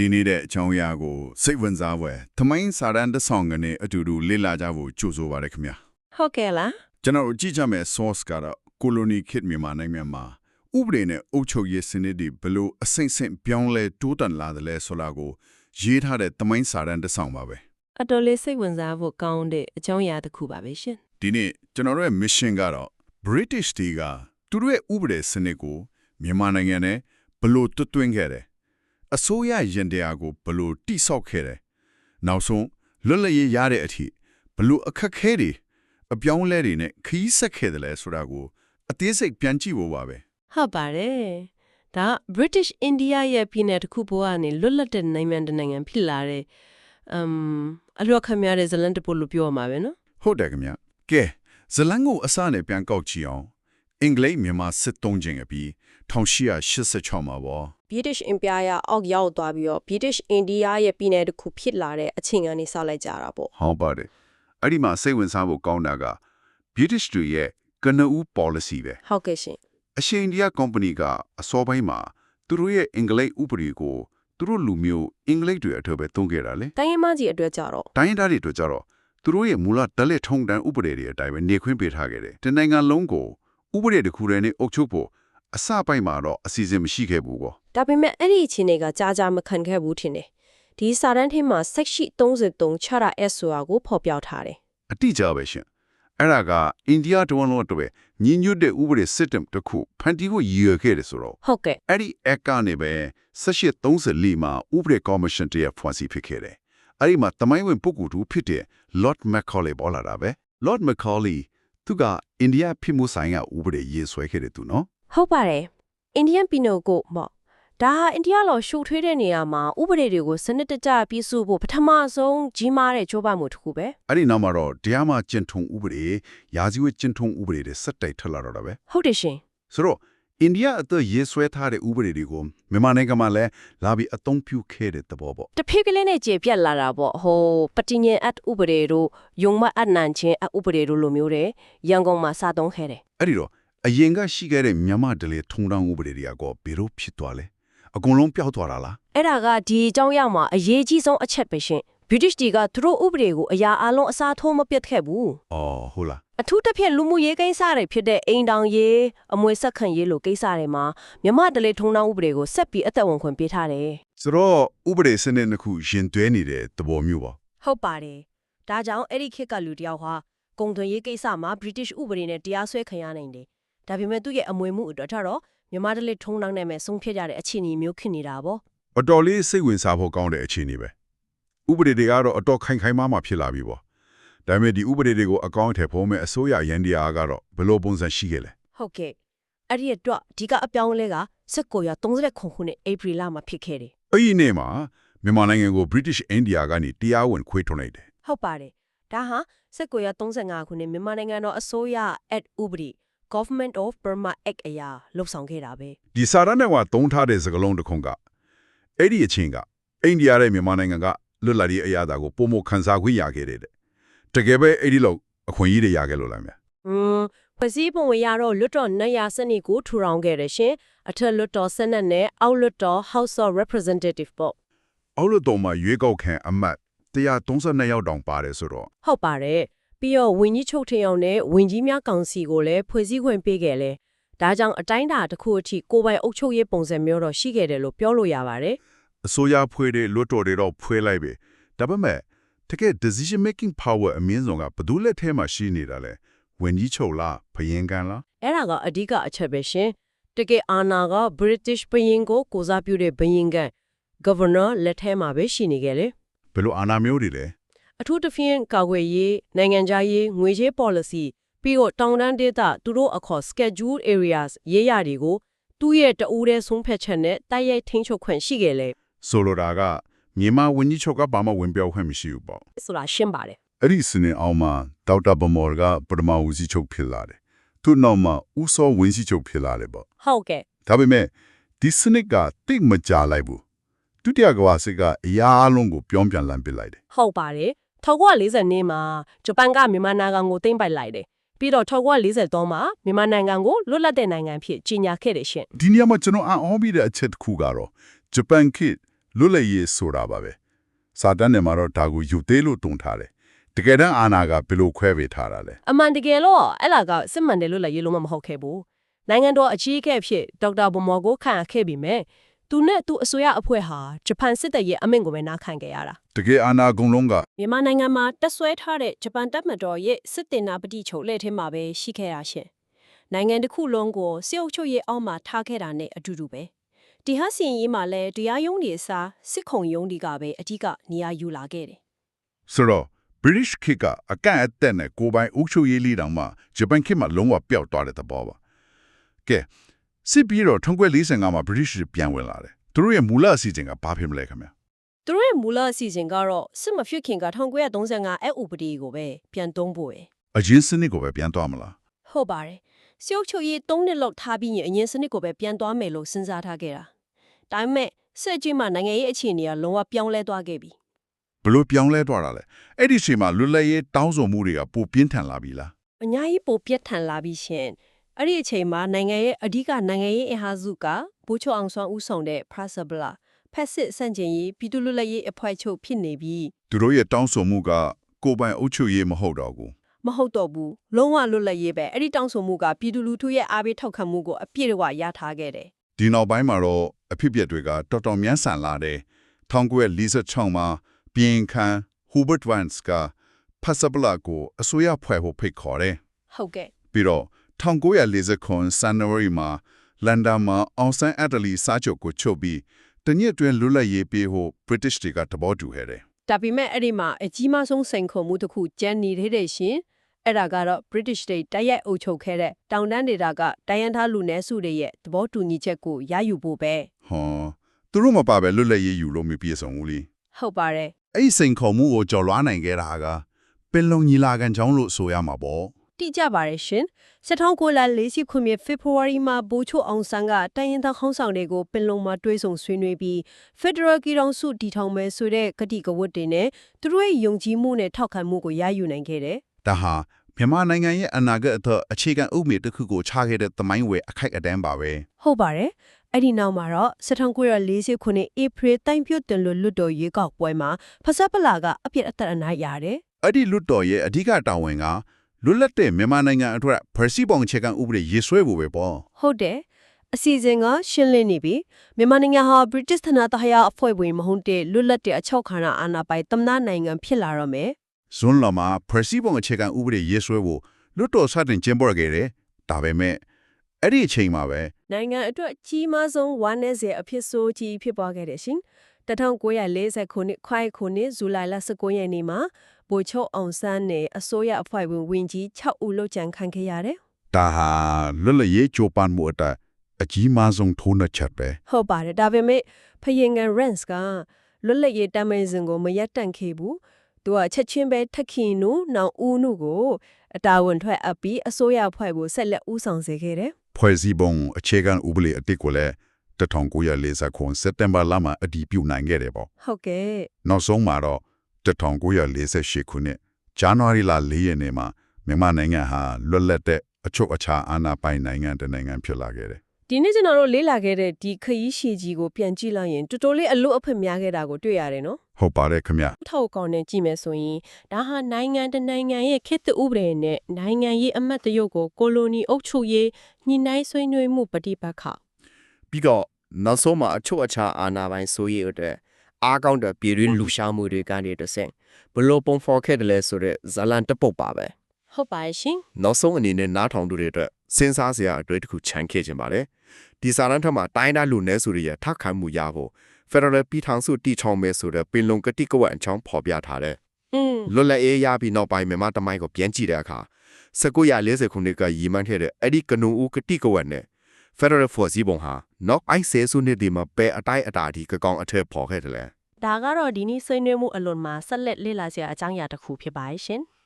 ဒီနေ့တဲ့အကြောင်းအရာကိုစိတ်ဝင်စားဖွယ်သမိုင်းစာရန်တစ်ဆောင်ကနေအတူတူလေ့လာကြဖို့ကြိုဆိုပါရခင်ဗျာဟုတ်ကဲ့လားကျွန်တော်တို့ကြည့်ကြမယ့် source ကတော့ colony kit မြန်မာနိုင်ငံမှာဥပဒေနဲ့အုပ်ချုပ်ရေးစနစ်တွေဘယ်လို့အဆင့်ဆင့်ပြောင်းလဲတိုးတက်လာတယ်လဲဆိုတာကိုရေးထားတဲ့သမိုင်းစာရန်တစ်ဆောင်ပါပဲအတော်လေးစိတ်ဝင်စားဖို့ကောင်းတဲ့အကြောင်းအရာတစ်ခုပါပဲရှင်ဒီနေ့ကျွန်တော်တို့ရဲ့ mission ကတော့ British တွေကသူတို့ရဲ့ဥပဒေစနစ်ကိုမြန်မာနိုင်ငံနဲ့ဘယ်လို့တွတ်တွင်းခဲ့တယ် အစိုးရရင်တရားကိုဘယ်လို့တိဆောက်ခဲ့တယ်နောက်ဆုံးလွတ်လပ်ရေးရတဲ့အထိဘယ်လို့အခက်ခဲတွေအပြောင်းအလဲတွေနဲ့ခရီးဆက်ခဲ့တယ်လဲဆိုတာကိုအသေးစိတ်ပြန်ကြည့်ဖို့ပါပဲဟုတ်ပါတယ်ဒါ British India ရဲ့ပြည်နယ်တစ်ခုပေါ်ကနေလွတ်လပ်တဲ့နိုင်ငံတစ်နိုင်ငံဖြစ်လာတဲ့အမ်အလျော်ခံရတဲ့ဇလန်တပုတ်လို့ပြောရမှာပဲနော်ဟုတ်တယ်ခင်ဗျကဲဇလန်ကိုအစနဲ့ပြန်ကောက်ကြည့်အောင် အင်္ဂလိပ်မြန်မာစစ်တုံးခြင်းအပြီး1886မှာပေါ့ British Empire အောက်ရောက်သွားပြီးတော့ British India ရဲ့ပြည်နယ်တစ်ခုဖြစ်လာတဲ့အချိန်ကနေစလိုက်ကြတာပေါ့ဟောပါတယ်အဲ့ဒီမှာစိတ်ဝင်စားဖို့ကောင်းတာက British တွေရဲ့ကနဦး policy ပဲဟုတ်ကဲ့ရှင်အရှိန်ဒီယာ company ကအစောပိုင်းမှာသူတို့ရဲ့အင်္ဂလိပ်ဥပဒေကိုသူတို့လူမျိုးအင်္ဂလိပ်တွေအထက်ပဲသုံးခဲ့တာလေတိုင်းရင်းမကြီးအတွက်ကြတော့တိုင်းရင်းသားတွေတို့ကြတော့သူတို့ရဲ့မူလတလက်ထုံတန်းဥပဒေတွေအတိုင်းပဲနေခွင့်ပေးထားခဲ့တယ်တနိုင်ငံလုံးကို ဥပဒေတစ်ခုတည်းနဲ့အုပ်ချုပ်ဖို့အစပိုင်းမှာတော့အစီအစဉ်မရှိခဲ့ဘူးကောဒါပေမဲ့အဲ့ဒီအချိန်တွေကကြာကြာမခံခဲ့ဘူးထင်တယ်ဒီစာတန်းထဲမှာ section 33 chara s ဆိုတာကိုဖော်ပြထားတယ်အတိအကျပဲရှင်အဲ့ဒါကအိန္ဒိယတဝန်လုံးအတွက်ညီညွတ်တဲ့ဥပဒေ system တစ်ခုဖန်တီးဖို့ရည်ရွယ်ခဲ့တယ်ဆိုတော့ဟုတ်ကဲ့အဲ့ဒီ act ကနေပဲ1834မှာဥပဒေ commission တရက်ဖွင့်စီဖြစ်ခဲ့တယ်အဲ့ဒီမှာတမိုင်းဝင်ပုဂ္ဂိုလ်တူဖြစ်တဲ့ Lord Macaulay ပေါ်လာတာပဲ Lord Macaulay သူကအိန္ဒိယဖြစ်မှုဆိုင်ရာဥပဒေရေးဆွဲခဲ့တယ်သူနော်ဟုတ်ပါတယ် Indian Penal Code ပေါ့ဒါဟာအိန္ဒိယလောရှုပ်ထွေးတဲ့နေရာမှာဥပဒေတွေကိုစနစ်တကျပြည့်စုံဖို့ပထမဆုံးကြီးမားတဲ့ကြိုးပမ်းမှုတစ်ခုပဲအဲ့ဒီနောက်မှာတော့တရားမှာကျင့်ထုံဥပဒေရာဇဝတ်ကျင့်ထုံဥပဒေတွေစက်တိုက်ထွက်လာတော့တာပဲဟုတ်တယ်ရှင်ဆိုတော့ အိန္ဒိယအသက်ရေးဆွဲထားတဲ့ဥပဒေတွေကိုမြန်မာနိုင်ငံမှာလည်းလာပြီးအသုံးပြုခဲ့တဲ့သဘောပေါ့တဖေးကလေးနဲ့ကျေပြက်လာတာပေါ့ဟိုပတိညင်အတ်ဥပဒေတို့ယုံမအနန်ချင်းအဥပဒေတို့လိုမျိုးတဲ့ရန်ကုန်မှာစသုံးခဲ့တယ်အဲ့ဒီတော့အရင်ကရှိခဲ့တဲ့မြန်မာဒလေထုံတောင်းဥပဒေတွေကကောဘယ်လိုဖြစ်သွားလဲအကုန်လုံးပျောက်သွားတာလားအဲ့ဒါကဒီအကြောင်းရောက်မှာအရေးကြီးဆုံးအချက်ပဲရှင် British တွေကသူတို့ဥပဒေကိုအရာအလုံးအစားထိုးမပြတ်ခဲ့ဘူးအော်ဟုတ်လား အထူးသဖြင့်လူမှုရေးကိစ္စတွေဖြစ်တဲ့အိမ်တောင်ရေးအမွေဆက်ခံရေးလိုကိစ္စတွေမှာမြမဒလေထုံးနှောင်းဥပဒေကိုဆက်ပြီးအသက်ဝင်ခွင့်ပေးထားတယ်ဆိုတော့ဥပဒေစနစ်တစ်ခုရင်တွဲနေတဲ့သဘောမျိုးပါဟုတ်ပါတယ်ဒါကြောင့်အဲ့ဒီခေတ်ကလူတယောက်ဟာကုံသွင်းရေးကိစ္စမှာ British ဥပဒေနဲ့တရားစွဲခံရနိုင်တယ်ဒါပေမဲ့သူ့ရဲ့အမွေမှုအတွက်တော့မြမဒလေထုံးနှောင်းနဲ့မဲ့ဆုံးဖြတ်ကြတဲ့အခြေအနေမျိုးဖြစ်နေတာပေါ့အတော်လေးစိတ်ဝင်စားဖို့ကောင်းတဲ့အခြေအနေပဲဥပဒေတွေကတော့အတော်ခိုင်ခိုင်မာမာဖြစ်လာပြီပေါ့ ဒါပေမဲ့ဒီဥပဒေတွေကိုအကောင့်ထဲပုံမဲ့အစိုးရရန်တရားကတော့ဘယ်လိုပုံစံရှိခဲ့လဲဟုတ်ကဲ့အဲ့ဒီအတွက်အဓိကအပြောင်းအလဲက1939ခုနှစ်ဧပြီလမှာဖြစ်ခဲ့တယ်အဲ့ဒီနေ့မှာမြန်မာနိုင်ငံကို British India ကနေတရားဝင်ခွေထုတ်လိုက်တယ်ဟုတ်ပါတယ်ဒါဟာ1935ခုနှစ်မြန်မာနိုင်ငံတော်အစိုးရ Act ဥပဒေ Government of Burma Act အရာလှုပ်ဆောင်ခဲ့တာပဲဒီစာရနဲ့ကသုံးထားတဲ့စကားလုံးတစ်ခုကအဲ့ဒီအချင်းကအိန္ဒိယရဲ့မြန်မာနိုင်ငံကလွတ်လပ်ရေးအရာတာကိုပုံမခန်းစားခွင့်ရခဲ့တယ် တဲ့တကယ်ပဲအဲ့ဒီလောက်အခွင့်အရေးတွေရခဲ့လို့လားမြอืมဖွဲ့စည်းပုံအရတော့လွတ်တော်နေရာစနစ်ကိုထူထောင်ခဲ့တယ်ရှင်အထက်လွတ်တော် Senate နဲ့အောက်လွတ်တော် House of Representative ပေါ့အောက်လွှတ်တော်မှာရွေးကောက်ခံအမတ်132ယောက်တောင်ပါတယ်ဆိုတော့ဟုတ်ပါတယ်ပြီးတော့ဝင်းကြီးချုပ်ထင်အောင်နဲ့ဝင်းကြီးများကောင်စီကိုလည်းဖွဲ့စည်းခွင့်ပေးခဲ့လဲဒါကြောင့်အတိုင်းအတာတစ်ခုအထိကိုယ်ပိုင်အုပ်ချုပ်ရေးပုံစံမျိုးတော့ရှိခဲ့တယ်လို့ပြောလို့ရပါတယ်အစိုးရဖွဲ့တဲ့လွှတ်တော်တွေတော့ဖွဲ့လိုက်ပြီဒါပေမဲ့ တကယ် decision making power အမြင့်ဆုံးကဘယ်သူလက်ထဲမှာရှိနေတာလဲဝင်ကြီးချုပ်လားဘယင်ကန်လားအဲ့ဒါကအဓိကအချက်ပဲရှင်တကယ်အာဏာက British ဘရင်ကိုကိုစားပြုတဲ့ဘရင်က Governor လက်ထဲမှာပဲရှိနေကြလေဘယ်လိုအာဏာမျိုးတွေလဲအထူးသဖြင့်ကာကွယ်ရေးနိုင်ငံခြားရေးငွေကြေး policy ပြီးတော့တောင်တန်းဒေသသူတို့အခေါ် scheduled areas ရေးရတွေကိုသူ့ရဲ့တအူးတဲ့ဆုံးဖြတ်ချက်နဲ့တိုက်ရိုက်ထိန်းချုပ်ခွင့်ရှိခဲ့လေဆိုလိုတာက မြန်မာဝင်ကြီးချုပ်ကဘာမှဝင်ပြောခွင့်မရှိဘူးပေါ့ဆိုတာရှင်းပါတယ်အဲ့ဒီစနေအောင်မှာဒေါက်တာဗမော်ကပထမဦးစီးချုပ်ဖြစ်လာတယ်သူ့နောက်မှာဦးစောဝင်းစီးချုပ်ဖြစ်လာတယ်ပေါ့ဟုတ်ကဲ့ဒါပေမဲ့ဒီစနစ်ကတိတ်မကြလိုက်ဘူးဒုတိယကမ္ဘာစစ်ကအရာအလုံးကိုပြောင်းပြန်လမ်းပစ်လိုက်တယ်ဟုတ်ပါတယ်1940နှစ်မှာဂျပန်ကမြန်မာနိုင်ငံကိုသိမ်းပိုက်လိုက်တယ်ပြီးတော့1943မှာမြန်မာနိုင်ငံကိုလွတ်လပ်တဲ့နိုင်ငံဖြစ်ကြီးညာခဲ့တယ်ရှင်ဒီနေရာမှာကျွန်တော်အံ့ဩမိတဲ့အချက်တစ်ခုကတော့ဂျပန်ခေတ် လွတ်လပ်ရေးဆိုတာပါပဲစာတန်းနဲ့မှာတော့ဒါကိုယူသေးလို့တုံထားတယ်တကယ်တမ်းအာနာကဘယ်လိုခွဲပေးထားတာလဲအမှန်တကယ်လို့အဲ့လာကစစ်မှန်တယ်လို့လည်းရေးလို့မဟုတ်ခဲ့ဘူးနိုင်ငံတော်အကြီးအကဲအဖြစ်ဒေါက်တာဘမော်ကိုခန့်အပ်ခဲ့ပြီးမြဲသူနဲ့သူအစိုးရအဖွဲ့ဟာဂျပန်စစ်တပ်ရဲ့အမိန့်ကိုပဲနားခံခဲ့ရတာတကယ်အာနာကုံလုံးကမြန်မာနိုင်ငံမှာတက်ဆွဲထားတဲ့ဂျပန်တပ်မတော်ရဲ့စစ်တင်နာပတိချုပ်လက်ထဲမှာပဲရှိခဲ့တာရှင်နိုင်ငံတစ်ခုလုံးကိုစစ်အုပ်ချုပ်ရေးအောက်မှာထားခဲ့တာနဲ့အတူတူပဲ ဒီဟာစီရင်ရေးမှာလည်းတရားရုံးတွေအစားစစ်ခုံရုံးတွေကပဲအဓိကနေရာယူလာခဲ့တယ်ဆိုတော့ British ခေတ်ကအကန့်အသတ်နဲ့ကိုယ်ပိုင်အုပ်ချုပ်ရေးလေးတောင်မှဂျပန်ခေတ်မှာလုံးဝပျောက်သွားတဲ့သဘောပါကဲစစ်ပြီးတော့1945မှာ British တွေပြန်ဝင်လာတယ်သူတို့ရဲ့မူလအစီအစဉ်ကဘာဖြစ်မလဲခင်ဗျာသူတို့ရဲ့မူလအစီအစဉ်ကတော့စစ်မဖြစ်ခင်က1935အဲ့ဥပဒေကိုပဲပြန်သုံးဖို့ပဲအရင်စနစ်ကိုပဲပြန်သွားမလားဟုတ်ပါတယ် စစ်အုပ်ချုပ်ရေး၃နှစ်လောက်ထားပြီးရင်အရင်စနစ်ကိုပဲပြန်သွားမယ်လို့စဉ်းစားထားခဲ့တာဒါပေမဲ့စစ်အကြီးမှနိုင်ငံရေးအခြေအနေကလုံးဝပြောင်းလဲသွားခဲ့ပြီဘလို့ပြောင်းလဲသွားတာလဲအဲ့ဒီအချိန်မှာလွတ်လပ်ရေးတောင်းဆိုမှုတွေကပိုပြင်းထန်လာပြီလားအများကြီးပိုပြတ်ထန်လာပြီးရှင်အဲ့ဒီအချိန်မှာနိုင်ငံရဲ့အဓိကနိုင်ငံရေးအင်ဟာစုကဘိုးချုပ်အောင်ဆွမ်းဦးဆောင်တဲ့ Prasabla ဖက်စစ်စန့်ကျင်ရေးပြည်သူ့လွတ်လပ်ရေးအဖွဲ့ချုပ်ဖြစ်နေပြီးသူတို့ရဲ့တောင်းဆိုမှုကကိုယ်ပိုင်အုပ်ချုပ်ရေးမဟုတ်တော့ဘူး မဟုတ်တော့ဘူးလုံးဝလွတ်လပ်ရေးပဲအဲ့ဒီတောင်းဆိုမှုကပြည်သူလူထုရဲ့အားပေးထောက်ခံမှုကိုအပြည့်အဝရထားခဲ့တယ်ဒီနောက်ပိုင်းမှာတော့အဖြစ်အပျက်တွေကတော်တော်များဆန်လာတယ်1946မှာပြင်ခန်း Hubert Vance ကဖတ်စပလာကိုအစိုးရဖွဲ့ဖို့ဖိတ်ခေါ်တယ်ဟုတ်ကဲ့ပြီးတော့1949 January မှာလန်ဒန်မှာအောင်ဆန်းအတလီစာချုပ်ကိုချုပ်ပြီးတညစ်တွင်လွတ်လပ်ရေးပေးဖို့ British တွေကသဘောတူခဲ့တယ် ဒါပေမဲ့အဲ့ဒီမှာအကြီးမားဆုံးစိန်ခေါ်မှုတစ်ခုကျန်နေသေးတယ်ရှင်အဲ့ဒါကတော့ British တွေတိုက်ရိုက်အုပ်ချုပ်ခဲ့တဲ့တောင်တန်းဒေသကတိုင်းရင်းသားလူနည်းစုတွေရဲ့သဘောတူညီချက်ကိုရယူဖို့ပဲဟောသူတို့မပါပဲလွတ်လပ်ရေးယူလို့မပြည့်စုံဘူးလीဟုတ်ပါတယ်အဲ့ဒီစိန်ခေါ်မှုကိုကျော်လွှားနိုင်ခဲ့တာကပင်လုံညီလာခံကြောင်းလို့ဆိုရမှာပေါ့ တိကျပါတယ်ရှင်1940ခုနှစ် February မှာဘိုးချိုအောင်ဆန်းကတိုင်းရင်းသားခေါင်းဆောင်တွေကိုပင်လုံမှာတွဲဆုံဆွေးနွေးပြီး Federal ပြည်ထောင်စုတည်ထောင်မယ်ဆိုတဲ့ကတိကဝတ်တွေနဲ့သူတို့ရဲ့ယုံကြည်မှုနဲ့ထောက်ခံမှုကိုရယူနိုင်ခဲ့တယ်ဒါဟာမြန်မာနိုင်ငံရဲ့အနာဂတ်အထက်အခြေခံဥပဒေတစ်ခုကိုချခဲ့တဲ့သမိုင်းဝယ်အခိုက်အတန့်ပါပဲဟုတ်ပါတယ်အဲ့ဒီနောက်မှာတော့1940ခုနှစ် April တိုင်းပြုတ်တင်လို့လွတ်တော်ရွေးကောက်ပွဲမှာဖဆက်ပလာကအပြစ်အသက်အနိုင်ရတယ်အဲ့ဒီလွတ်တော်ရဲ့အဓိကတာဝန်က လွတ်လပ်တဲ့မြန်မာနိုင်ငံအတွက်ဖရစီပုံအခြေခံဥပဒေရေးဆွဲဖို့ပဲပေါ့ဟုတ်တယ်အစီအစဉ်ကရှင်းလင်းနေပြီမြန်မာနိုင်ငံဟာ British သနာတဟယအဖွဲ့ဝင်မဟုတ်တဲ့လွတ်လပ်တဲ့အချောက်ခါနာအာဏာပိုင်သမ္မတနိုင်ငံဖြစ်လာတော့မယ်ဇွန်လမှာဖရစီပုံအခြေခံဥပဒေရေးဆွဲဖို့လွတ်တော်စတင်ကျင်းပခဲ့တယ်ဒါပေမဲ့အဲ့ဒီအချိန်မှာပဲနိုင်ငံအတွက်ကြီးမားဆုံးဝမ်းနည်းစရာအဖြစ်ဆိုးကြီးဖြစ်ပွားခဲ့တယ်ရှင်1940ခုနှစ်ခွိုင်ခုနှစ်ဇူလိုင်လ19ရက်နေ့မှာ ဗိုလ်ချုပ်အောင်ဆန်းနဲ့အစိုးရအဖွဲ့ဝင်ဝင်ကြီး6ဦးလောက်ကျန်ခံခဲ့ရတယ်ဒါဟာလွတ်လပ်ရေးကြိုးပမ်းမှုအတအကြီးမားဆုံးထိုးနှက်ချက်ပဲဟုတ်ပါတယ်ဒါပေမဲ့ဖယင်ငန် Rance ကလွတ်လပ်ရေးတမ်းမဲစဉ်ကိုမရက်တန့်ခဲ့ဘူးသူကချက်ချင်းပဲထက်ခင်နုနောင်ဦးနုကိုအတာဝန်ထွက်အပ်ပြီးအစိုးရအဖွဲ့ကိုဆက်လက်ဦးဆောင်စေခဲ့တယ်ဖွဲ့စည်းပုံအခြေခံဥပဒေအတစ်ကိုလည်း1949စက်တင်ဘာလမှာအတည်ပြုနိုင်ခဲ့တယ်ပေါ့ဟုတ်ကဲ့နောက်ဆုံးမှာတော့ 1948ခုနှစ်ဇန်နဝါရီလ4ရက်နေ့မှာမြန်မာနိုင်ငံဟာလွတ်လပ်တဲ့အချုပ်အခြာအာဏာပိုင်နိုင်ငံတစ်နိုင်ငံဖြစ်လာခဲ့တယ်ဒီနေ့ကျွန်တော်တို့လေ့လာခဲ့တဲ့ဒီခရီးရှည်ကြီးကိုပြန်ကြည့်လိုက်ရင်တော်တော်လေးအလွတ်အဖက်များခဲ့တာကိုတွေ့ရတယ်နော်ဟုတ်ပါတယ်ခင်ဗျထောက်ကောင်နဲ့ကြည့်မယ်ဆိုရင်ဒါဟာနိုင်ငံတစ်နိုင်ငံရဲ့ခေတ်သစ်ဥပဒေနဲ့နိုင်ငံရေးအမတ်တရုတ်ကိုကိုလိုနီအုပ်ချုပ်ရေးညှိနှိုင်းဆွေးနွေးမှုပฏิပတ်ခပြီးတော့နောက်ဆုံးမှာအချုပ်အခြာအာဏာပိုင်ဆိုရေးအတွက် အားကောင်းတဲ့ပြည်တွင်းလူရှာမှုတွေကနေတဆင့်ဘလို့ပုံဖော်ခဲ့တယ်လဲဆိုတော့ဇလန်တပုတ်ပါပဲဟုတ်ပါရဲ့ရှင်နောက်ဆုံးအနေနဲ့နားထောင်သူတွေအတွက်စဉ်းစားစရာအတွေ့အကြုံခြံခဲ့ခြင်းပါတယ်ဒီစာရန်ထက်မှာတိုင်းသားလူနည်းစုတွေရဲ့ထောက်ခံမှုရဖို့ Federal ပြည်ထောင်စုတည်ထောင်မယ်ဆိုတဲ့ပင်လုံကတိကဝတ်အကြောင်းဖော်ပြထားတဲ့อืมလွတ်လပ်ရေးရပြီးနောက်ပိုင်းမြန်မာတမိုင်းကိုပြန်ကြည့်တဲ့အခါ1940ခုနှစ်ကရည်မှန်းခဲ့တဲ့အဲ့ဒီကနူဦးကတိကဝတ်နဲ့ Federal Force ဘုံဟာနောက်အိုက်ဆဲစုနှစ်ဒီမှာပဲအတိုင်းအတာဒီကကောင်အထက်ပေါ်ခဲ့တယ်လေဒါကတော့ဒီနေ့ဆွေးနွေးမှုအလွန်မှာဆက်လက်လေ့လာစရာအကြောင်းအရာတစ်ခုဖြစ်ပါရဲ့ရှင်။